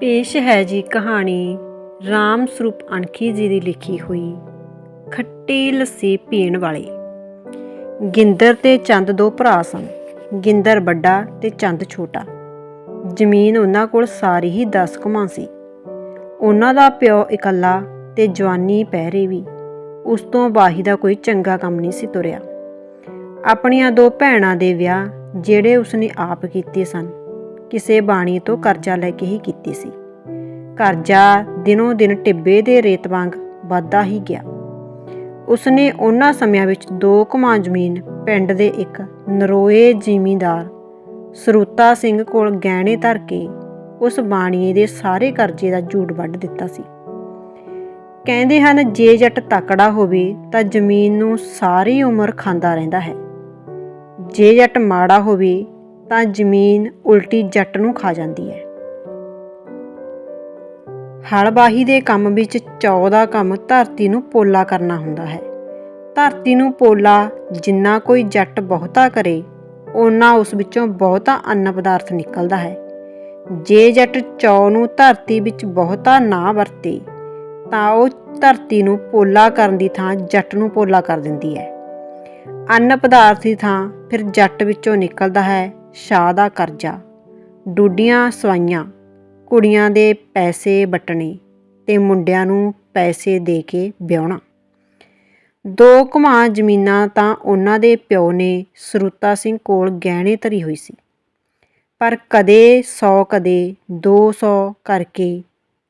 ਪੇਸ਼ ਹੈ ਜੀ ਕਹਾਣੀ ਰਾਮ ਸਰੂਪ ਅਣਖੀ ਜੀ ਦੀ ਲਿਖੀ ਹੋਈ, ਖੱਟੀ ਲੱਸੀ ਪੀਣ ਵਾਲੇ। ਗਿੰਦਰ ਤੇ ਚੰਦ ਦੋ ਭਰਾ ਸਨ। ਗਿੰਦਰ ਵੱਡਾ ਤੇ ਚੰਦ ਛੋਟਾ। ਜ਼ਮੀਨ ਉਹਨਾਂ ਕੋਲ ਸਾਰੀ ਹੀ 10 ਕਮਾਂ ਸੀ। ਉਹਨਾਂ ਦਾ ਪਿਓ ਇਕੱਲਾ ਤੇ ਜਵਾਨੀ ਪਹਿਰੇ ਵੀ। ਉਸ ਤੋਂ ਬਾਹੀ ਦਾ ਕੋਈ ਚੰਗਾ ਕੰਮ ਨਹੀਂ ਸੀ ਤੁਰਿਆ। ਆਪਣੀਆਂ ਦੋ ਭੈਣਾਂ ਦੇ ਵਿਆਹ, ਜਿਹੜੇ ਉਸਨੇ ਆਪ ਕੀਤੇ ਸਨ। ਕਿਸੇ ਬਾਣੀ ਤੋਂ ਕਰਜ਼ਾ ਲੈ ਕੇ ਹੀ ਕੀਤੀ ਸੀ। ਕਰਜ਼ਾ ਦਿਨੋਂ ਦਿਨ ਟਿੱਬੇ ਦੇ ਰੇਤ ਵਾਂਗ ਵੱਧਦਾ ਹੀ ਗਿਆ। ਉਸਨੇ ਉਹਨਾਂ ਸਮਿਆਂ ਵਿੱਚ ਦੋ ਕਮਾਂ ਜ਼ਮੀਨ, ਪਿੰਡ ਦੇ ਇੱਕ ਨਰੋਏ ਜ਼ਿਮੀਂਦਾਰ, ਸਰੂਤਾ ਸਿੰਘ ਕੋਲ ਗਹਿਣੇ ਧਰ ਕੇ ਉਸ ਬਾਣੀਏ ਦੇ ਸਾਰੇ ਕਰਜ਼ੇ ਦਾ ਝੂੜ ਵੱਢ ਦਿੱਤਾ ਸੀ। ਕਹਿੰਦੇ ਹਨ, ਜੇ ਜੱਟ ਤਕੜਾ ਹੋਵੇ ਤਾਂ ਜ਼ਮੀਨ ਨੂੰ ਸਾਰੀ ਉਮਰ ਖਾਂਦਾ ਰਹਿੰਦਾ ਹੈ। ਜੇ ਜੱਟ ਮਾੜਾ ਹੋਵੇ ਤਾਂ ਜ਼ਮੀਨ ਉਲਟੀ ਜੱਟ ਨੂੰ ਖਾ ਜਾਂਦੀ ਹੈ। ਹਲਬਾਹੀ ਦੇ ਕੰਮ ਵਿੱਚ ਚੌ ਦਾ ਕੰਮ ਧਰਤੀ ਨੂੰ ਪੋਲਾ ਕਰਨਾ ਹੁੰਦਾ ਹੈ। ਧਰਤੀ ਨੂੰ ਪੋਲਾ ਜਿੰਨਾ ਕੋਈ ਜੱਟ ਬਹੁਤਾ ਕਰੇ, ਓਨਾ ਉਸ ਵਿੱਚੋਂ ਬਹੁਤਾ ਅੰਨ ਪਦਾਰਥ ਨਿਕਲਦਾ ਹੈ। ਜੇ ਜੱਟ ਚੌ ਨੂੰ ਧਰਤੀ ਵਿੱਚ ਬਹੁਤਾ ਨਾ ਵਰਤੇ, ਤਾਂ ਉਹ ਧਰਤੀ ਨੂੰ ਪੋਲਾ ਕਰਨ ਦੀ ਥਾਂ ਜੱਟ ਨੂੰ ਪੋਲਾ ਕਰ ਦਿੰਦੀ ਹੈ। ਅੰਨ ਪਦਾਰਥ ਦੀ ਥਾਂ ਫਿਰ ਜੱਟ ਵਿੱਚੋਂ ਨਿਕਲਦਾ ਹੈ ਸ਼ਾਹ ਦਾ ਕਰਜ਼ਾ। ਡੂਡੀਆਂ ਸਵਾਈਆਂ, ਕੁੜੀਆਂ ਦੇ ਪੈਸੇ ਵਟਣੇ ਤੇ ਮੁੰਡਿਆਂ ਨੂੰ ਪੈਸੇ ਦੇ ਕੇ ਵਿਆਹਣਾ। ਦੋ ਘੁਮਾ ਜ਼ਮੀਨਾਂ ਤਾਂ ਉਹਨਾਂ ਦੇ ਪਿਓ ਨੇ ਸਰੂਤਾ ਸਿੰਘ ਕੋਲ ਗਹਿਣੇ ਧਰੀ ਹੋਈ ਸੀ। ਪਰ ਕਦੇ 100 ਕਦੇ 200 ਕਰਕੇ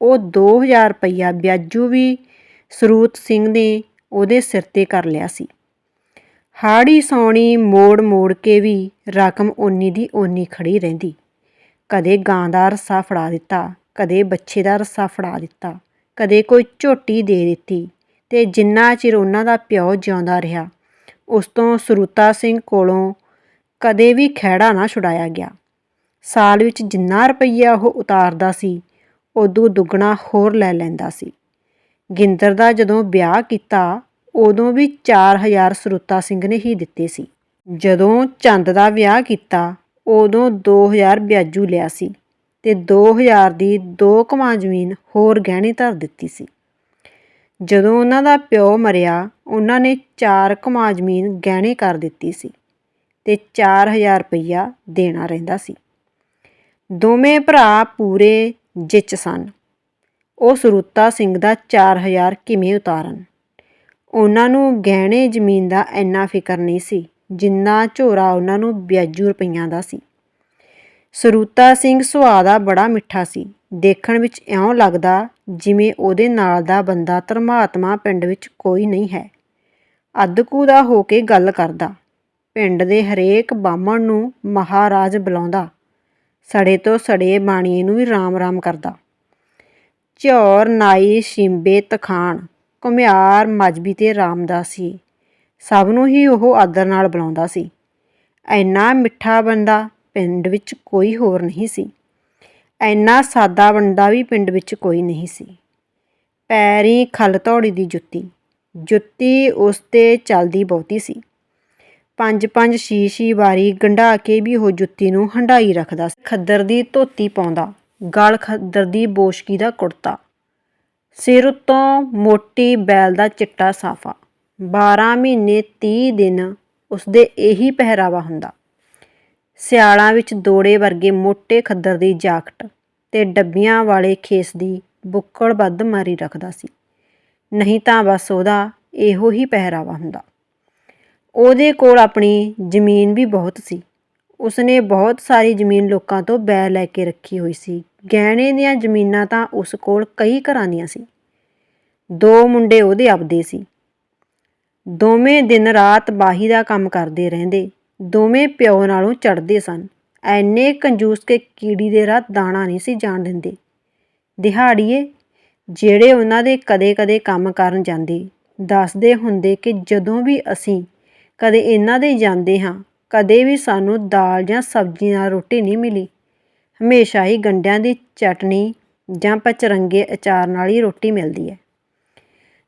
ਉਹ 2000 ਰੁਪਈਆ ਵਿਆਜੂ ਵੀ ਸਰੂਤ ਸਿੰਘ ਨੇ ਉਹਦੇ ਸਿਰ ਤੇ ਕਰ ਲਿਆ ਸੀ। ਹਾੜੀ ਸੌਣੀ ਮੋੜ ਮੋੜ ਕੇ ਵੀ ਰਕਮ ਓਨੀ ਦੀ ਓਨੀ ਖੜੀ ਰਹਿੰਦੀ। ਕਦੇ ਗਾਂ ਦਾ ਰੱਸਾ ਫੜਾ ਦਿੱਤਾ, ਕਦੇ ਬੱਚੇ ਦਾ ਰੱਸਾ ਫੜਾ ਦਿੱਤਾ, ਕਦੇ ਕੋਈ ਝੋਟੀ ਦੇ ਦਿੱਤੀ ਤੇ ਜਿੰਨਾ ਚਿਰ ਉਹਨਾਂ ਦਾ ਪਿਓ ਜਿਉਂਦਾ ਰਿਹਾ, ਉਸ ਤੋਂ ਸਰੂਤਾ ਸਿੰਘ ਕੋਲੋਂ ਕਦੇ ਵੀ ਖਹਿੜਾ ਨਾ ਛੁਡਾਇਆ ਗਿਆ। ਸਾਲ ਵਿੱਚ ਜਿੰਨਾ ਰੁਪਈਆ ਉਹ ਉਤਾਰਦਾ ਸੀ, ਉਦੋਂ ਦੁੱਗਣਾ ਹੋਰ ਲੈ ਲੈਂਦਾ ਸੀ। ਗਿੰਦਰ ਦਾ ਜਦੋਂ ਵਿਆਹ ਕੀਤਾ ਉਦੋਂ ਵੀ 4000 ਸਰੂਤਾ ਸਿੰਘ ਨੇ ਹੀ ਦਿੱਤੇ ਸੀ। ਜਦੋਂ ਚੰਦ ਦਾ ਵਿਆਹ ਕੀਤਾ, ਉਦੋਂ 2000 ਵਿਆਜੂ ਲਿਆ ਸੀ ਤੇ 2000 ਦੀ ਦੋ ਕਮਾਂ ਜ਼ਮੀਨ ਹੋਰ ਗਹਿਣੇ ਧਰ ਦਿੱਤੀ ਸੀ। ਜਦੋਂ ਉਹਨਾਂ ਦਾ ਪਿਓ ਮਰਿਆ, ਉਹਨਾਂ ਨੇ 4 ਕਮਾਂ ਜ਼ਮੀਨ ਗਹਿਣੇ ਕਰ ਦਿੱਤੀ ਸੀ ਤੇ 4000 ਰੁਪਈਆ ਦੇਣਾ ਰਹਿੰਦਾ ਸੀ। ਦੋਵੇਂ ਭਰਾ ਪੂਰੇ ਜਿੱਚ ਸਨ। ਉਹ ਸਰੂਤਾ ਸਿੰਘ ਦਾ 4000 ਕਿਵੇਂ ਉਤਾਰਨ? ਉਹਨਾਂ ਨੂੰ ਗਹਿਣੇ ਜ਼ਮੀਨ ਦਾ ਇੰਨਾ ਫਿਕਰ ਨਹੀਂ ਸੀ, ਜਿੰਨਾ ਝੋਰਾ ਉਹਨਾਂ ਨੂੰ ਵਿਆਜੂ ਰੁਪਈਆਂ ਦਾ ਸੀ। ਸਰੂਤਾ ਸਿੰਘ ਸੁਭਾਅ ਦਾ ਬੜਾ ਮਿੱਠਾ ਸੀ। ਦੇਖਣ ਵਿੱਚ ਇਉਂ ਲੱਗਦਾ ਜਿਵੇਂ ਉਹਦੇ ਨਾਲ ਦਾ ਬੰਦਾ ਧਰਮਾਤਮਾ ਪਿੰਡ ਵਿੱਚ ਕੋਈ ਨਹੀਂ ਹੈ। ਅੱਧਕੂ ਦਾ ਹੋ ਕੇ ਗੱਲ ਕਰਦਾ। ਪਿੰਡ ਦੇ ਹਰੇਕ ਬਾਹਮਣ ਨੂੰ ਮਹਾਰਾਜ ਬੁਲਾਉਂਦਾ। ਸੜੇ ਤੋਂ ਸੜੇ ਬਾਣੀਏ ਨੂੰ ਵੀ ਰਾਮ-ਰਾਮ ਕਰਦਾ। ਝੌਰ ਨਾਈ, ਸ਼ਿੰਬੇ ਤਖਾਨ ਘੁਮਿਆਰ, ਮਜਬੀ ਤੇ ਸੀ। ਸਭ ਨੂੰ ਹੀ ਉਹ ਆਦਰ ਨਾਲ ਬੁਲਾਉਂਦਾ ਸੀ। ਐਨਾ ਮਿੱਠਾ ਬੰਦਾ ਪਿੰਡ ਵਿੱਚ ਕੋਈ ਹੋਰ ਨਹੀਂ ਸੀ। ਐਨਾ ਸਾਦਾ ਬੰਦਾ ਵੀ ਪਿੰਡ ਵਿੱਚ ਕੋਈ ਨਹੀਂ ਸੀ। ਪੈਰੀ ਖਲ ਧੌੜੀ ਦੀ ਜੁੱਤੀ। ਜੁੱਤੀ ਉਸ ਤੇ ਚਲਦੀ ਬਹੁਤੀ ਸੀ। ਪੰਜ ਪੰਜ ਸ਼ੀਸ਼ੀ ਵਾਰੀ ਗੰਢਾ ਕੇ ਵੀ ਉਹ ਜੁੱਤੀ ਨੂੰ ਹੰਡਾਈ ਰੱਖਦਾ ਸੀ। ਖੱਦਰ ਦੀ ਧੋਤੀ ਪਾਉਂਦਾ। ਗਲ ਖੱਦਰ ਦੀ ਬੋਸ਼ਕੀ ਦਾ ਕੁੜਤਾ। ਸਿਰ ਉੱਤੋਂ ਮੋਟੀ ਬੈਲ ਦਾ ਚਿੱਟਾ ਸਾਫਾ। 12 ਮਹੀਨੇ 30 ਦਿਨ ਉਸਦੇ ਇਹੀ ਪਹਿਰਾਵਾ ਹੁੰਦਾ। ਸਿਆਲਾਂ ਵਿੱਚ ਦੋੜੇ ਵਰਗੇ ਮੋٹے ਖੱਦਰ ਦੀ ਜਾਕਟ ਤੇ ਡੱਬੀਆਂ ਵਾਲੇ ਖੇਸ ਦੀ ਬੁੱਕਲ ਵੱਧ ਮਾਰੀ ਰੱਖਦਾ ਸੀ। ਨਹੀਂ ਤਾਂ ਬਸ ਉਹਦਾ ਇਹੋ ਹੀ ਪਹਿਰਾਵਾ ਹੁੰਦਾ। ਉਹਦੇ ਕੋਲ ਆਪਣੀ ਜ਼ਮੀਨ ਵੀ ਬਹੁਤ ਸੀ। ਉਸਨੇ ਬਹੁਤ ਸਾਰੀ ਜ਼ਮੀਨ ਲੋਕਾਂ ਤੋਂ ਬੈ ਲੈ ਕੇ ਰੱਖੀ ਹੋਈ ਸੀ। ਗਹਿਣੇ ਦੀਆਂ ਜ਼ਮੀਨਾਂ ਤਾਂ ਉਸ ਕੋਲ ਕਈ ਘਰਾਂ ਦੀਆਂ ਸੀ। ਦੋ ਮੁੰਡੇ ਉਹਦੇ ਆਪਦੇ ਸੀ। ਦੋਵੇਂ ਦਿਨ ਰਾਤ ਬਾਹੀ ਦਾ ਕੰਮ ਕਰਦੇ ਰਹਿੰਦੇ, ਦੋਵੇਂ ਪਿਓ ਨਾਲੋਂ ਚੜਦੇ ਸਨ। ਐਨੇ ਕੰਜੂਸ ਕੇ ਕੀੜੀ ਦੇ ਰਾਤ ਦਾਣਾ ਨਹੀਂ ਸੀ ਜਾਣ ਦਿੰਦੇ। ਦਿਹਾੜੀਏ, ਜਿਹੜੇ ਉਹਨਾਂ ਦੇ ਕਦੇ-ਕਦੇ ਕੰਮ ਕਰਨ ਜਾਂਦੇ, ਦੱਸਦੇ ਹੁੰਦੇ ਕਿ ਜਦੋਂ ਵੀ ਅਸੀਂ ਕਦੇ ਇਹਨਾਂ ਦੇ ਜਾਂਦੇ ਹਾਂ, ਕਦੇ ਵੀ ਸਾਨੂੰ ਦਾਲ ਜਾਂ ਸਬਜ਼ੀ ਨਾਲ ਰੋਟੀ ਨਹੀਂ ਮਿਲੀ। ਹਮੇਸ਼ਾ ਹੀ ਗੰਡਿਆਂ ਦੀ ਚਟਨੀ ਜਾਂ ਪਚਰੰਗੇ ਅਚਾਰ ਨਾਲ ਹੀ ਰੋਟੀ ਮਿਲਦੀ ਹੈ।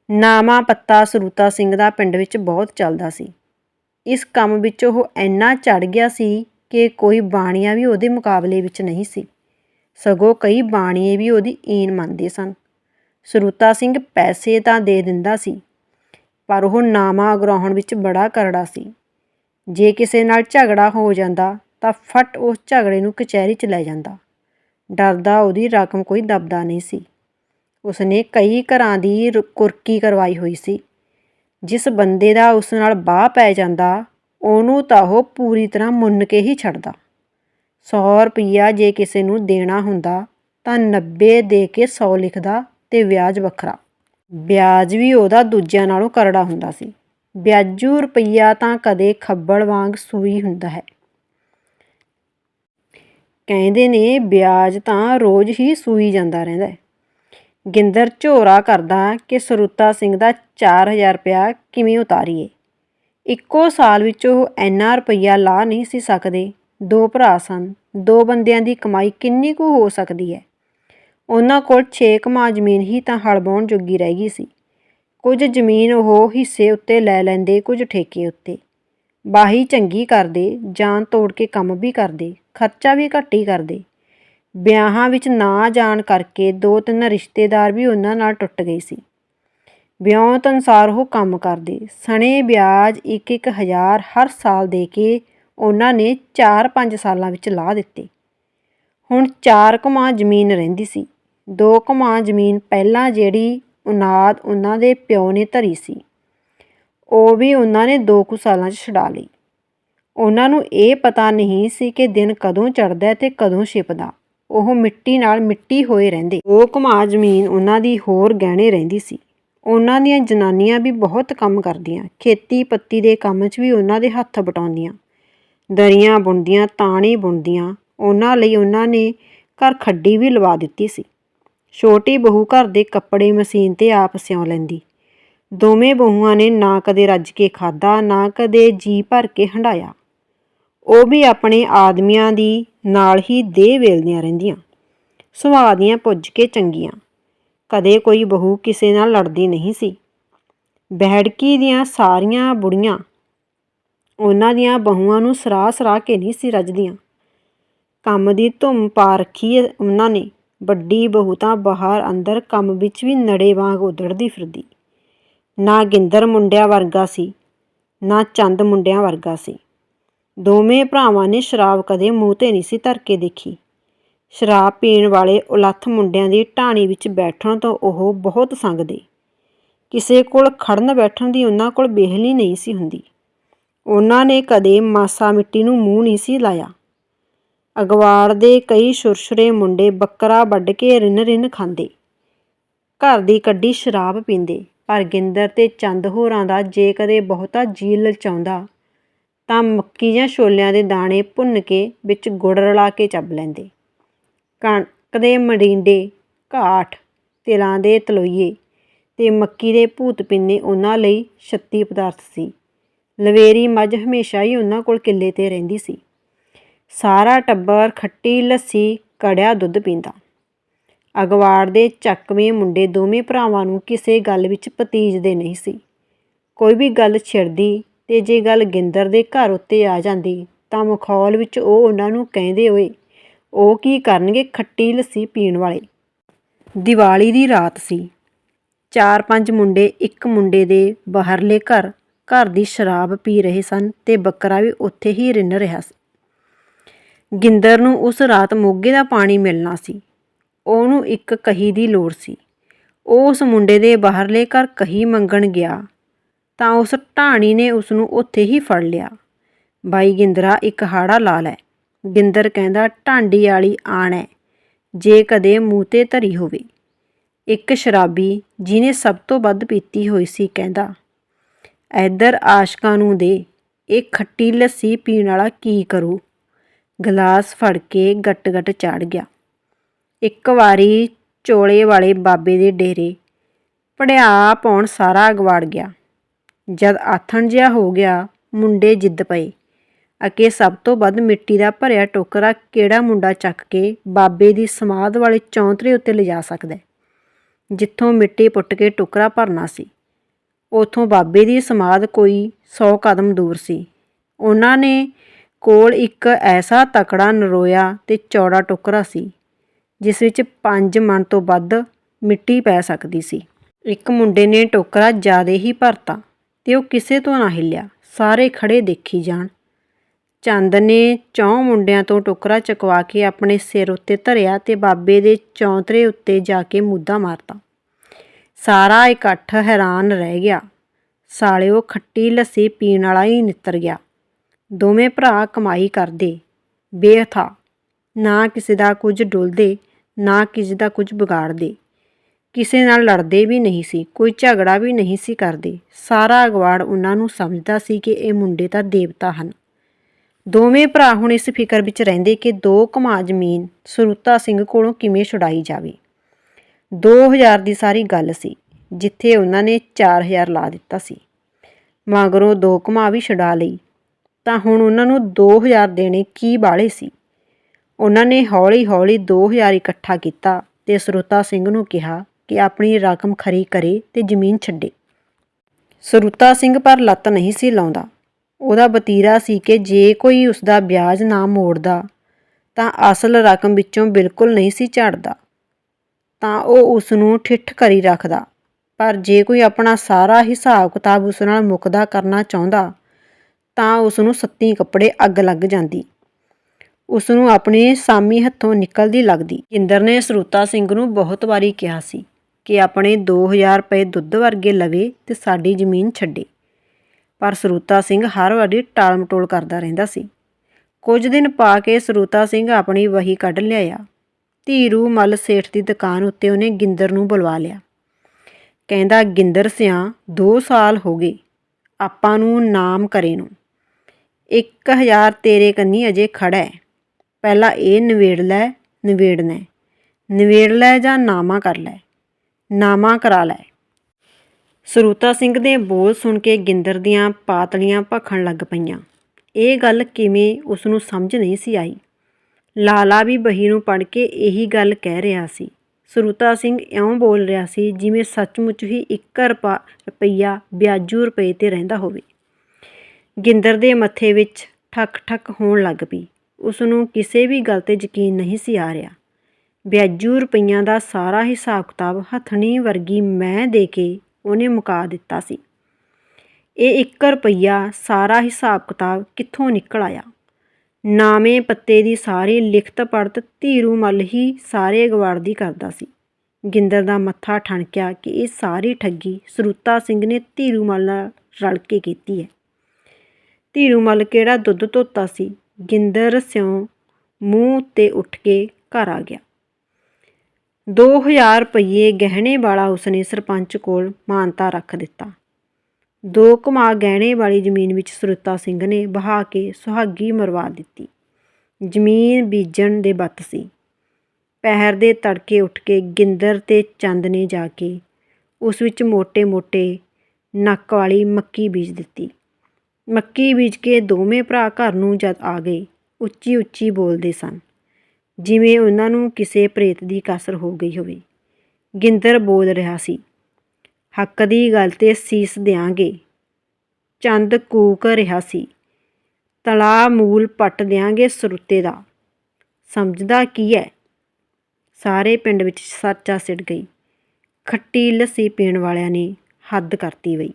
ਨਾਮਾ ਪੱਤਾ ਸਰੂਤਾ ਸਿੰਘ ਦਾ ਪਿੰਡ ਵਿੱਚ ਬਹੁਤ ਚੱਲਦਾ ਸੀ। ਇਸ ਕੰਮ ਵਿੱਚ ਉਹ ਇੰਨਾ ਚੜ ਗਿਆ ਸੀ ਕਿ ਕੋਈ ਬਾਣੀਆਂ ਵੀ ਉਹਦੇ ਮੁਕਾਬਲੇ ਵਿੱਚ ਨਹੀਂ ਸੀ। ਸਗੋਂ ਕਈ ਬਾਣੀਏ ਵੀ ਉਹਦੀ ਈਨ ਮੰਨਦੇ ਸਨ। ਸਰੂਤਾ ਸਿੰਘ ਪੈਸੇ ਤਾਂ ਦੇ ਦਿੰਦਾ ਸੀ, ਪਰ ਉਹ ਨਾਮਾ ਗਰਾਉਣ ਵਿੱਚ ਬੜਾ ਕਰੜਾ ਸੀ। ਜੇ ਕਿਸੇ ਨਾਲ ਝਗੜਾ ਹੋ ਜਾਂਦਾ ਤਾਂ ਫਟ ਉਸ ਝਗੜੇ ਨੂੰ ਕਚਹਿਰੀ 'ਚ ਲੈ ਜਾਂਦਾ। ਡਰਦਾ ਉਹਦੀ ਰਕਮ ਕੋਈ ਦਬਦਾ ਨਹੀਂ ਸੀ। ਉਸਨੇ ਕਈ ਘਰਾਂ ਦੀ ਰ- ਕੁਰਕੀ ਕਰਵਾਈ ਹੋਈ ਸੀ। ਜਿਸ ਬੰਦੇ ਦਾ ਉਸ ਨਾਲ ਬਾਹ ਪੈ ਜਾਂਦਾ, ਉਹਨੂੰ ਤਾਂ ਉਹ ਪੂਰੀ ਤਰ੍ਹਾਂ ਮੁੰਨ ਕੇ ਹੀ ਛੱਡਦਾ। 100 ਰੁਪਈਆ ਜੇ ਕਿਸੇ ਨੂੰ ਦੇਣਾ ਹੁੰਦਾ, ਤਾਂ 90 ਦੇ ਕੇ 100 ਲਿਖਦਾ ਤੇ ਵਿਆਜ ਵੱਖਰਾ। ਵਿਆਜ ਵੀ ਉਹਦਾ ਦੂਜਿਆਂ ਨਾਲੋਂ ਕਰੜਾ ਹੁੰਦਾ ਸੀ। ਵਿਆਜੂ ਰੁਪਈਆ ਤਾਂ ਕਦੇ ਖੱਬਲ ਵਾਂਗ ਸੂਈ ਹੁੰਦਾ ਹੈ। ਕਹਿੰਦੇ ਨੇ, ਵਿਆਜ ਤਾਂ ਰੋਜ਼ ਹੀ ਸੂਈ ਜਾਂਦਾ ਰਹਿੰਦਾ ਹੈ। ਗਿੰਦਰ ਝੋਰਾ ਕਰਦਾ ਕਿ ਸਰੂਤਾ ਸਿੰਘ ਦਾ 4000 ਰੁਪਇਆ ਕਿਵੇਂ ਉਤਾਰੀਏ? ਇੱਕੋ ਸਾਲ ਵਿੱਚ ਉਹ ਇੰਨਾ ਰੁਪਈਆ ਲਾ ਨਹੀਂ ਸੀ ਸਕਦੇ। ਦੋ ਭਰਾ ਸਨ। ਦੋ ਬੰਦਿਆਂ ਦੀ ਕਮਾਈ ਕਿੰਨੀ ਕੁ ਹੋ ਸਕਦੀ ਹੈ? ਉਹਨਾਂ ਕੋਲ 6 ਕਮਾ ਜ਼ਮੀਨ ਹੀ ਤਾਂ ਹਲ ਵਾਹੁਣ ਜੋਗੀ ਰਹਿ ਗਈ ਸੀ। ਕੁਝ ਜ਼ਮੀਨ ਉਹ ਹਿੱਸੇ ਉੱਤੇ ਲੈ ਲੈਂਦੇ, ਕੁਝ ਠੇਕੇ ਉੱਤੇ। ਬਾਹੀ ਚੰਗੀ ਕਰਦੇ, ਜਾਨ ਤੋੜ ਕੇ ਕੰਮ ਵੀ ਕਰਦੇ। ਖਰਚਾ ਵੀ ਘੱਟ ਹੀ ਕਰਦੇ। ਵਿਆਹਾਂ ਵਿੱਚ ਨਾ ਜਾਣ ਕਰਕੇ ਦੋ ਤਿੰਨ ਰਿਸ਼ਤੇਦਾਰ ਵੀ ਉਹਨਾਂ ਨਾਲ ਟੁੱਟ ਗਏ ਸੀ। ਵਿਆਹੁਤ ਅਨੁਸਾਰ ਉਹ ਕੰਮ ਕਰਦੇ। ਸਣੇ ਵਿਆਜ ਇੱਕ ਇੱਕ ਹਜ਼ਾਰ ਹਰ ਸਾਲ ਦੇ ਕੇ ਉਹਨਾਂ ਨੇ 4-5 ਸਾਲਾਂ ਵਿੱਚ ਲਾ ਦਿੱਤੇ। ਹੁਣ 4 ਕਮਾ ਜ਼ਮੀਨ ਰਹਿੰਦੀ ਸੀ। 2 ਕਮਾ ਜ਼ਮੀਨ ਪਹਿਲਾਂ ਜਿਹੜੀ ਉਨਾਦ ਉਹਨਾਂ ਦੇ ਪਿਓ ਨੇ ਧਰੀ ਸੀ। ਉਹ ਵੀ ਉਹਨਾਂ ਨੇ 2 ਕੁ ਸਾਲਾਂ 'ਚ ਛਡਾ ਲਈ। ਉਹਨਾਂ ਨੂੰ ਇਹ ਪਤਾ ਨਹੀਂ ਸੀ ਕਿ ਦਿਨ ਕਦੋਂ ਚੜ੍ਹਦਾ ਤੇ ਕਦੋਂ ਛਿਪਦਾ। ਉਹ ਮਿੱਟੀ ਨਾਲ ਮਿੱਟੀ ਹੋਏ ਰਹਿੰਦੇ। ਉਹ ਘੁਮਾ ਜ਼ਮੀਨ ਉਹਨਾਂ ਦੀ ਹੋਰ ਗਹਿਣੇ ਰਹਿੰਦੀ ਸੀ। ਉਹਨਾਂ ਦੀਆਂ ਜਨਾਨੀਆਂ ਵੀ ਬਹੁਤ ਕੰਮ ਕਰਦੀਆਂ। ਖੇਤੀ ਪੱਤੀ ਦੇ ਕੰਮ 'ਚ ਵੀ ਉਹਨਾਂ ਦੇ ਹੱਥ ਵਟਾਉਂਦੀਆਂ। ਦਰੀਆਂ ਬੁਣਦੀਆਂ, ਤਾਣੀ ਬੁਣਦੀਆਂ। ਉਹਨਾਂ ਲਈ ਉਹਨਾਂ ਨੇ ਘਰ ਖੱਡੀ ਵੀ ਲਵਾ ਦਿੱਤੀ ਸੀ। ਛੋਟੀ ਬਹੂ ਘਰ ਦੇ ਕੱਪੜੇ ਮਸ਼ੀਨ ਤੇ ਆਪ ਸਿਉਂ ਲੈਂਦੀ। ਦੋਵੇਂ ਬਹੂਆਂ ਨੇ ਨਾ ਕਦੇ ਰੱਜ ਕੇ ਖਾਦਾ ਨਾ ਕਦੇ ਜੀ ਭਰ ਕੇ ਹੰਡਾਇਆ। ਉਹ ਵੀ ਆਪਣੇ ਆਦਮੀਆਂ ਦੀ ਨਾਲ ਹੀ ਦੇਹ ਵੇਲਦੀਆਂ ਰਹਿੰਦੀਆਂ। ਸੁਭਾਅ ਦੀਆਂ ਪੁੱਜ ਕੇ ਚੰਗੀਆਂ। ਕਦੇ ਕੋਈ ਬਹੂ ਕਿਸੇ ਨਾਲ ਲੜਦੀ ਨਹੀਂ ਸੀ। ਬਹਿੜਕੀ ਦੀਆਂ ਸਾਰੀਆਂ ਬੁੜੀਆਂ ਉਹਨਾਂ ਦੀਆਂ ਬਹੂਆਂ ਨੂੰ ਸਰਾ ਸਰਾ ਕੇ ਨਹੀਂ ਸੀ ਰੱਜਦੀਆਂ। ਕੰਮ ਦੀ ਧੁੰਮ ਪਾ ਰੱਖੀ ਉਹਨਾਂ ਨੇ। ਵੱਡੀ ਬਹੂ ਤਾਂ ਬਾਹਰ ਅੰਦਰ ਕੰਮ ਵਿੱਚ ਵੀ ਨੜੇ ਵਾਂਗ ਉਧੜਦੀ ਫਿਰਦੀ। ਨਾ ਗਿੰਦਰ ਮੁੰਡਿਆਂ ਵਰਗਾ ਸੀ, ਨਾ ਚੰਦ ਮੁੰਡਿਆਂ ਵਰਗਾ ਸੀ। ਦੋਵੇਂ ਭਰਾਵਾਂ ਨੇ ਸ਼ਰਾਬ ਕਦੇ ਮੂੰਹ ਤੇ ਨਹੀਂ ਸੀ ਧਰ ਕੇ ਦੇਖੀ। ਸ਼ਰਾਬ ਪੀਣ ਵਾਲੇ ਉਲੱਥ ਮੁੰਡਿਆਂ ਦੀ ਢਾਣੀ ਵਿੱਚ ਬੈਠਣ ਤੋਂ ਉਹ ਬਹੁਤ ਸੰਗਦੇ। ਕਿਸੇ ਕੋਲ ਖੜਨ ਬੈਠਣ ਦੀ ਉਹਨਾਂ ਕੋਲ ਬੇਹਲੀ ਨਹੀਂ ਸੀ ਹੁੰਦੀ। ਉਹਨਾਂ ਨੇ ਕਦੇ ਮਾਸਾ ਮਿੱਟੀ ਨੂੰ ਮੂੰਹ ਨਹੀਂ ਸੀ ਲਾਇਆ। ਅਗਵਾੜ ਦੇ ਕਈ ਛੁਰਛੁਰੇ ਮੁੰਡੇ ਬੱਕਰਾ ਵੱਢ ਕੇ ਰਿਨ ਰਿਨ ਖਾਂਦੇ। ਘਰ ਦੀ ਕੱਢੀ ਸ਼ਰਾਬ ਪੀਂਦੇ। ਪਰ ਗਿੰਦਰ ਤੇ ਚੰਦ ਹੋਰਾਂ ਦਾ ਜੇ ਕਦੇ ਬਹੁਤਾ ਜੀ ਲਲਚਾਉਂਦਾ ਤਾਂ ਮੱਕੀ ਜਾਂ ਛੋਲਿਆਂ ਦੇ ਦਾਣੇ ਭੁੰਨ ਕੇ ਵਿੱਚ ਗੁੜ ਰਲਾ ਕੇ ਚੱਬ ਲੈਂਦੇ। ਕਣਕ ਦੇ ਮੜੀਂਡੇ, ਘਾਟ, ਤਿਲਾਂ ਦੇ ਤਲੋਈਏ ਤੇ ਮੱਕੀ ਦੇ ਭੂਤ ਪਿੰਨੇ ਉਹਨਾਂ ਲਈ ਛੱਤੀ ਪਦਾਰਥ ਸੀ। ਲਵੇਰੀ ਮੱਝ ਹਮੇਸ਼ਾ ਹੀ ਉਹਨਾਂ ਕੋਲ ਕਿੱਲੇ ਤੇ ਰਹਿੰਦੀ ਸੀ। ਸਾਰਾ ਟੱਬਰ ਖੱਟੀ ਲੱਸੀ, ਕੜਿਆ ਦੁੱਧ ਪੀਂਦਾ। ਅਗਵਾੜ ਦੇ ਚੱਕਵੇਂ ਮੁੰਡੇ ਦੋਵੇਂ ਭਰਾਵਾਂ ਨੂੰ ਕਿਸੇ ਗੱਲ ਵਿੱਚ ਪਤੀਜਦੇ ਨਹੀਂ ਸੀ। ਕੋਈ ਵੀ ਗੱਲ ਛਿੜਦੀ ਤੇ ਜੇ ਗੱਲ ਗਿੰਦਰ ਦੇ ਘਰ ਉੱਤੇ ਆ ਜਾਂਦੀ, ਤਾਂ ਮਖੌਲ ਵਿੱਚ ਉਹ ਉਹਨਾਂ ਨੂੰ ਕਹਿੰਦੇ ਹੋਏ, ਉਹ ਕੀ ਕਰਨਗੇ ਖੱਟੀ ਲੱਸੀ ਪੀਣ ਵਾਲੇ? ਦੀਵਾਲੀ ਦੀ ਰਾਤ ਸੀ। ਚਾਰ ਪੰਜ ਮੁੰਡੇ ਇੱਕ ਮੁੰਡੇ ਦੇ ਬਾਹਰਲੇ ਘਰ ਘਰ ਦੀ ਸ਼ਰਾਬ ਪੀ ਰਹੇ ਸਨ ਤੇ ਬੱਕਰਾ ਵੀ ਉੱਥੇ ਹੀ ਰਿੰਨ ਰਿਹਾ ਸੀ। ਗਿੰਦਰ ਨੂੰ ਉਸ ਰਾਤ ਮੋਗੇ ਦਾ ਪਾਣੀ ਮਿਲਣਾ ਸੀ। ਉਹਨੂੰ ਇੱਕ ਕਹੀ ਦੀ ਲੋੜ ਸੀ। ਉਹ ਉਸ ਮੁੰਡੇ ਦੇ ਬਾਹਰਲੇ ਘਰ ਕਹੀ ਮੰਗਣ ਗਿਆ। ਤਾਂ ਉਸ ਢਾਣੀ ਨੇ ਉਸ ਨੂੰ ਉੱਥੇ ਹੀ ਫੜ ਲਿਆ। ਬਾਈ ਗਿੰਦਰਾ ਇੱਕ ਹਾੜਾ ਲਾ ਲੈ। ਗਿੰਦਰ ਕਹਿੰਦਾ, ਢਾਂਡੀ ਵਾਲੀ ਆਣ ਹੈ ਜੇ ਕਦੇ ਮੂੰਹ ਤੇ ਧਰੀ ਹੋਵੇ ਇੱਕ ਸ਼ਰਾਬੀ, ਜਿਹਨੇ ਸਭ ਤੋਂ ਵੱਧ ਪੀਤੀ ਹੋਈ ਸੀ, ਕਹਿੰਦਾ ਐਦਰ ਆਸ਼ਕਾਂ ਨੂੰ ਦੇ, ਇਹ ਖੱਟੀ ਲੱਸੀ ਪੀਣ ਵਾਲਾ ਕੀ ਕਰੂ ਗਲਾਸ ਫੜ ਕੇ ਗੱਟ ਗੱਟ ਚਾੜ ਗਿਆ। ਇੱਕ ਵਾਰੀ ਚੋਲੇ ਵਾਲੇ ਬਾਬੇ ਦੇ ਡੇਰੇ ਪੜਿਆ ਪਾਉਣ ਸਾਰਾ ਅਗਵਾੜ ਗਿਆ। ਜਦ ਆਥਣ ਜਿਹਾ ਹੋ ਗਿਆ, ਮੁੰਡੇ ਜਿੱਦ ਪਏ। ਅਕੇ ਸਭ ਤੋਂ ਵੱਧ ਮਿੱਟੀ ਦਾ ਭਰਿਆ ਟੋਕਰਾ ਕਿਹੜਾ ਮੁੰਡਾ ਚੱਕ ਕੇ ਬਾਬੇ ਦੀ ਸਮਾਧ ਵਾਲੇ ਚੌਂਤਰੇ ਉੱਤੇ ਲਿਜਾ ਸਕਦਾ ਜਿੱਥੋਂ ਮਿੱਟੀ ਪੁੱਟ ਕੇ ਟੋਕਰਾ ਭਰਨਾ ਸੀ। ਉਥੋਂ ਬਾਬੇ ਦੀ ਸਮਾਧ ਕੋਈ 100 ਕਦਮ ਦੂਰ ਸੀ। ਉਹਨਾਂ ਨੇ ਕੋਲ ਇੱਕ ਐਸਾ ਤਕੜਾ ਨਰੋਇਆ ਤੇ ਚੌੜਾ ਟੋਕਰਾ ਸੀ, ਜਿਸ ਵਿੱਚ 5 ਮਣ ਤੋਂ ਵੱਧ ਮਿੱਟੀ ਪੈ ਸਕਦੀ ਸੀ। ਇੱਕ ਮੁੰਡੇ ਨੇ ਟੋਕਰਾ ਜ਼ਿਆਦਾ ਹੀ ਭਰਤਾ। ਤੇ ਉਹ ਕਿਸੇ ਤੋਂ ਨਾ ਹਿੱਲਿਆ। ਸਾਰੇ ਖੜੇ ਦੇਖੀ ਜਾਣ। ਚੰਦ ਨੇ ਚੌਂ ਮੁੰਡਿਆਂ ਤੋਂ ਟੋਕਰਾ ਚਕਵਾ ਕੇ ਆਪਣੇ ਸਿਰ ਉੱਤੇ ਧਰਿਆ ਤੇ ਬਾਬੇ ਦੇ ਚੌਂਤਰੇ ਉੱਤੇ ਜਾ ਕੇ ਮੁੱਦਾ ਮਾਰਤਾ। ਸਾਰਾ ਇਕੱਠ ਹੈਰਾਨ ਰਹਿ ਗਿਆ। ਸਾਲਿਓ ਖੱਟੀ ਲੱਸੀ ਪੀਣ ਵਾਲਾ ਹੀ ਨਿੱਤਰ ਗਿਆ। ਦੋਵੇਂ ਭਰਾ ਕਮਾਈ ਕਰਦੇ। ਬੇਥਾ ਨਾ ਕਿਸੇ ਦਾ ਕੁਝ ਡੁੱਲਦੇ, ਨਾ ਕਿਸੇ ਦਾ ਕੁਝ ਵਿਗਾੜਦੇ। ਕਿਸੇ ਨਾਲ ਲੜਦੇ ਵੀ ਨਹੀਂ ਸੀ, ਕੋਈ ਝਗੜਾ ਵੀ ਨਹੀਂ ਸੀ ਕਰਦੇ। ਸਾਰਾ ਅਗਵਾੜ ਉਹਨਾਂ ਨੂੰ ਸਮਝਦਾ ਸੀ ਕਿ ਇਹ ਮੁੰਡੇ ਤਾਂ ਦੇਵਤਾ ਹਨ। ਦੋਵੇਂ ਭਰਾ ਹੁਣ ਇਸ ਫਿਕਰ ਵਿੱਚ ਰਹਿੰਦੇ ਕਿ ਦੋ ਕਮਾ ਜ਼ਮੀਨ ਸਰੂਤਾ ਸਿੰਘ ਕੋਲੋਂ ਕਿਵੇਂ ਛੁਡਾਈ ਜਾਵੇ। 2000 ਦੀ ਸਾਰੀ ਗੱਲ ਸੀ, ਜਿੱਥੇ ਉਹਨਾਂ ਨੇ 4000 ਲਾ ਦਿੱਤਾ ਸੀ। ਮਗਰੋਂ ਦੋ ਕਮਾ ਵੀ ਛੁਡਾ ਲਈ। ਤਾਂ ਹੁਣ ਉਹਨਾਂ ਨੂੰ 2000 ਦੇਣੇ ਕੀ ਬਾਲੇ ਸੀ? ਉਹਨਾਂ ਨੇ ਹੌਲੀ-ਹੌਲੀ 2000 ਇਕੱਠਾ ਕੀਤਾ ਤੇ ਸਰੂਤਾ ਸਿੰਘ ਨੂੰ ਕਿਹਾ ਕਿ ਆਪਣੀ ਰਕਮ ਖਰੀ ਕਰੇ ਤੇ ਜ਼ਮੀਨ ਛੱਡੇ। ਸਰੂਤਾ ਸਿੰਘ ਪਰ ਲੱਤ ਨਹੀਂ ਸੀ ਲਾਉਂਦਾ। ਉਹਦਾ ਬਤੀਰਾ ਸੀ ਕਿ ਜੇ ਕੋਈ ਉਸਦਾ ਵਿਆਜ ਨਾ ਮੋੜਦਾ, ਤਾਂ ਅਸਲ ਰਕਮ ਵਿੱਚੋਂ ਬਿਲਕੁਲ ਨਹੀਂ ਸੀ ਝੜਦਾ। ਤਾਂ ਉਹ ਉਸ ਨੂੰ ਠਿੱਠ ਕਰੀ ਰੱਖਦਾ। ਪਰ ਜੇ ਕੋਈ ਆਪਣਾ ਸਾਰਾ ਹਿਸਾਬ ਕਿਤਾਬ ਉਸ ਨਾਲ ਮੁਕਦਾ ਕਰਨਾ ਚਾਹੁੰਦਾ, ਤਾਂ ਉਸ ਨੂੰ ਸੱਤੀ ਕੱਪੜੇ ਅੱਗ ਲੱਗ ਜਾਂਦੀ। ਉਸ ਨੂੰ ਆਪਣੇ ਸਾਮੀ ਹੱਥੋਂ ਨਿਕਲਦੀ ਲੱਗਦੀ। ਇੰਦਰ ਨੇ ਸਰੂਤਾ ਸਿੰਘ ਨੂੰ ਬਹੁਤ ਵਾਰੀ ਕਿਹਾ ਸੀ ਕਿ ਆਪਣੇ 2000 ਰੁਪਏ ਦੁੱਧ ਵਰਗੇ ਲਵੇ ਤੇ ਸਾਡੀ ਜ਼ਮੀਨ ਛੱਡੇ। ਪਰ ਸਰੂਤਾ ਸਿੰਘ ਹਰ ਵਾਰੀ ਟਾਲ-ਮਟੋਲ ਕਰਦਾ ਰਹਿੰਦਾ ਸੀ। ਕੁਝ ਦਿਨ ਪਾ ਕੇ ਸਰੂਤਾ ਸਿੰਘ ਆਪਣੀ ਵਹੀ ਕੱਢ ਲਿਆਇਆ। ਧੀਰੂ ਮੱਲ ਸੇਠ ਦੀ ਦੁਕਾਨ ਉੱਤੇ ਉਹਨੇ ਗਿੰਦਰ ਨੂੰ ਬੁਲਵਾ ਲਿਆ। ਕਹਿੰਦਾ, ਗਿੰਦਰ ਸਿਆਂ 2 ਸਾਲ ਹੋ ਗਏ। ਆਪਾਂ ਨੂੰ ਨਾਮ ਕਰੇ ਨੂੰ। 1000 ਤੇਰੇ ਕੰਨੀ ਅਜੇ ਖੜਾ ਹੈ ਪਹਿਲਾਂ ਇਹ ਨਵੇੜ ਲੈ, ਨਵੇੜਨਾ। ਹੈ। ਲੈ ਜਾਂ ਨਾਮਾ ਕਰ ਲੈ। ਨਾਮਾ ਕਰਾ ਲੈ। ਸਰੂਤਾ ਸਿੰਘ ਦੇ ਬੋਲ ਸੁਣ ਕੇ ਗਿੰਦਰ ਦੀਆਂ ਪਾਤਲੀਆਂ ਭਖਣ ਲੱਗ ਪਈਆਂ। ਇਹ ਗੱਲ ਕਿਵੇਂ ਉਸ ਨੂੰ ਸਮਝ ਨਹੀਂ ਸੀ ਆਈ। ਲਾਲਾ ਵੀ ਬਹੀ ਨੂੰ ਪੜ ਕੇ ਇਹੀ ਗੱਲ ਕਹਿ ਰਿਹਾ ਸੀ। ਸਰੂਤਾ ਸਿੰਘ ਇਉਂ ਬੋਲ ਰਿਹਾ ਸੀ ਜਿਵੇਂ ਸੱਚਮੁੱਚ ਹੀ 1 ਰੁਪਈਆ ਵਿਆਜੂ ਰੁਪਏ ਤੇ ਰਹਿੰਦਾ ਹੋਵੇ। ਗਿੰਦਰ ਦੇ ਮੱਥੇ ਵਿੱਚ ਠੱਕ ਠੱਕ ਹੋਣ ਲੱਗ ਪਈ। ਉਸ ਨੂੰ ਕਿਸੇ ਵੀ ਗੱਲ ਤੇ ਯਕੀਨ ਨਹੀਂ ਸੀ ਆ ਰਿਹਾ। ਵਿਆਜੂ ਰੁਪਈਆਂ ਦਾ ਸਾਰਾ ਹਿਸਾਬ ਕਿਤਾਬ ਹਥਣੀ ਵਰਗੀ ਮੈਂ ਦੇ ਕੇ ਉਹਨੇ ਮੁਕਾ ਦਿੱਤਾ ਸੀ। ਇਹ ਇੱਕ ਰੁਪਈਆ ਸਾਰਾ ਹਿਸਾਬ ਕਿਤਾਬ ਕਿੱਥੋਂ ਨਿਕਲ ਆਇਆ? ਨਾਮੇ ਪੱਤੇ ਦੀ ਸਾਰੀ ਲਿਖਤ ਪੜ੍ਹਤ ਧੀਰੂ ਮੱਲ ਹੀ ਸਾਰੇ ਗਵਾੜਦੀ ਕਰਦਾ ਸੀ। ਗਿੰਦਰ ਦਾ ਮੱਥਾ ਠਣਕਿਆ ਕਿ ਇਹ ਸਾਰੀ ਠੱਗੀ ਸਰੂਤਾ ਸਿੰਘ ਨੇ ਧੀਰੂ ਮੱਲ ਨਾਲ ਰਲ ਕੇ ਕੀਤੀ ਹੈ। ਧੀਰੂ ਮੱਲ ਕਿਹੜਾ ਦੁੱਧ ਧੋਤਾ ਸੀ? ਗਿੰਦਰ ਸਿਉਂ ਮੂੰਹ ਉੱਤੇ ਉੱਠ ਕੇ ਘਰ ਆ ਗਿਆ। 2000 ਰੁਪਏ ਗਹਿਣੇ ਵਾਲਾ ਉਸਨੇ ਸਰਪੰਚ ਕੋਲ ਮਾਨਤਾ ਰੱਖ ਦਿੱਤਾ। ਦੋ ਕਮਾ ਗਹਿਣੇ ਵਾਲੀ ਜ਼ਮੀਨ ਵਿੱਚ ਸੁਰਤਾ ਸਿੰਘ ਨੇ ਬਹਾ ਕੇ ਸੁਹਾਗੀ ਮਰਵਾ ਦਿੱਤੀ। ਜ਼ਮੀਨ ਬੀਜਣ ਦੇ ਬੱਤ ਸੀ। ਪਹਿਰ ਦੇ ਤੜਕੇ ਉੱਠ ਕੇ ਗਿੰਦਰ ਤੇ ਚੰਦ ਨੇ ਜਾ ਕੇ ਉਸ ਵਿੱਚ ਮੋٹے-ਮੋٹے ਨੱਕ ਵਾਲੀ ਮੱਕੀ ਬੀਜ ਦਿੱਤੀ। ਮੱਕੀ ਬੀਜ ਕੇ ਦੋਵੇਂ ਭਰਾ ਘਰ ਨੂੰ ਜਦ ਆ ਗਏ, ਉੱਚੀ-ਉੱਚੀ ਬੋਲਦੇ ਸਨ। ਜਿਵੇਂ ਉਹਨਾਂ ਨੂੰ ਕਿਸੇ ਪ੍ਰੇਤ ਦੀ ਕਸਰ ਹੋ ਗਈ ਹੋਵੇ। ਗਿੰਦਰ ਬੋਲ ਰਿਹਾ ਸੀ, ਹੱਕ ਦੀ ਗੱਲ ਤੇ ਸੀਸ ਦਿਆਂਗੇ। ਚੰਦ ਕੂਕ ਰਿਹਾ ਸੀ, ਤਲਾ ਮੂਲ ਪੱਟ ਦਿਆਂਗੇ ਸਰੁੱਤੇ ਦਾ। ਸਮਝਦਾ ਕੀ ਹੈ ਸਾਰੇ ਪਿੰਡ ਵਿੱਚ ਸੱਚਾ ਸਿੜ ਗਈ। ਖੱਟੀ ਲੱਸੀ ਪੀਣ ਵਾਲਿਆਂ ਨੇ ਹੱਦ ਕਰਤੀ ਬਈ।